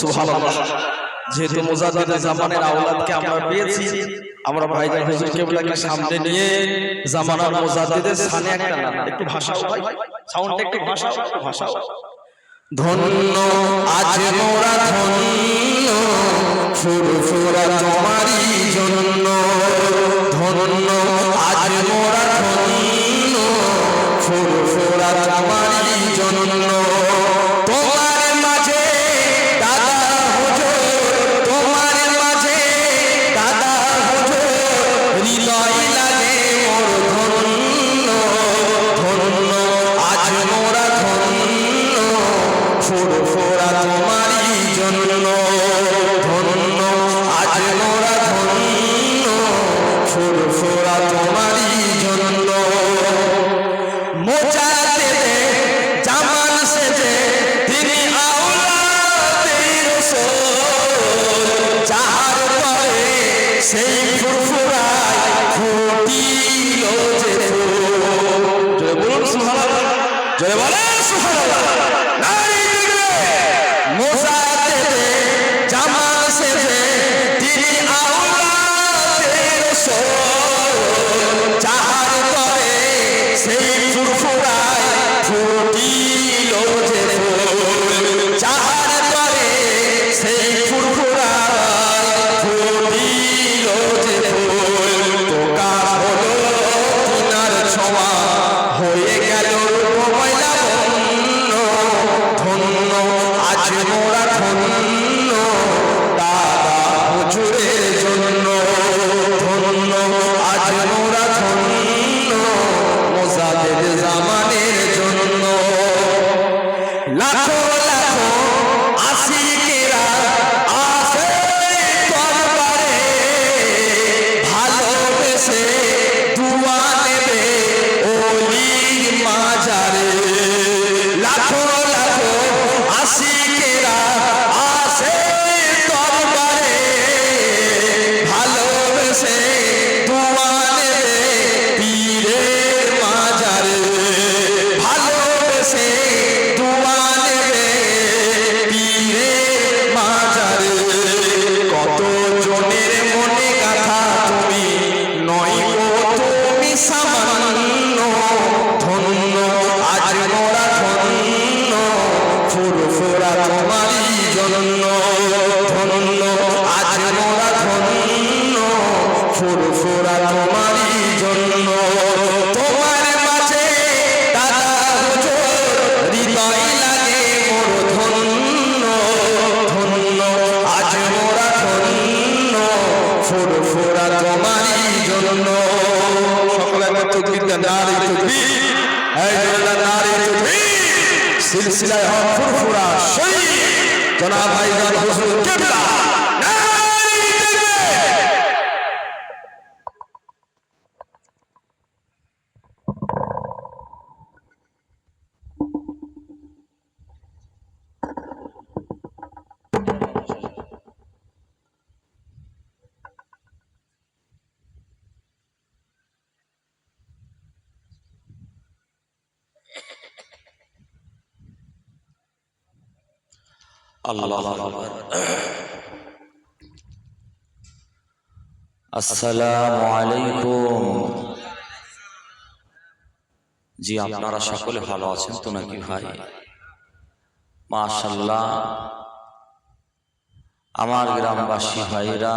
সুবহানাল্লাহ। যেহেতু মুজাদ্দিদের জামানের আওলাদকে আমরা পেয়েছি, আমরা ভাইজান হুজুর কেবলাকে সামনে নিয়ে জামানার মুজাদ্দিদের সানে একটা নাম। একটু ভাষাও ভাই সাউন্ডটা একটু ভাষাও একটু ভাষাও। ধন্য আজ মোরা ধন্য, ফুরফুরা তোমারই জন্য। তোমারই জন্য ধন্য আজ মোরা ধন্য ফুরফুরা তোমারই জন্য মোজাতে জামান সেজে তিনি আওলাদের রাসূল যাহার পরে সেই ফুরফুরায় ফুটিল যে ফুল জয় বলুন সুবহানাল্লাহ জয় বলে সুবহানাল্লাহ নারী তকবীর এই জোরে নারী তকবীর সিলসিলায় হক ফুরফুরা। শহীদ জনাব ভাইজান হুজুর কেবলা। আল্লাহ আলাইকুম। জি আপনারা সকলে ভালো আছেন তো নাকি ভাই? মাশাল্লাহ আমার গ্রামবাসী ভাইরা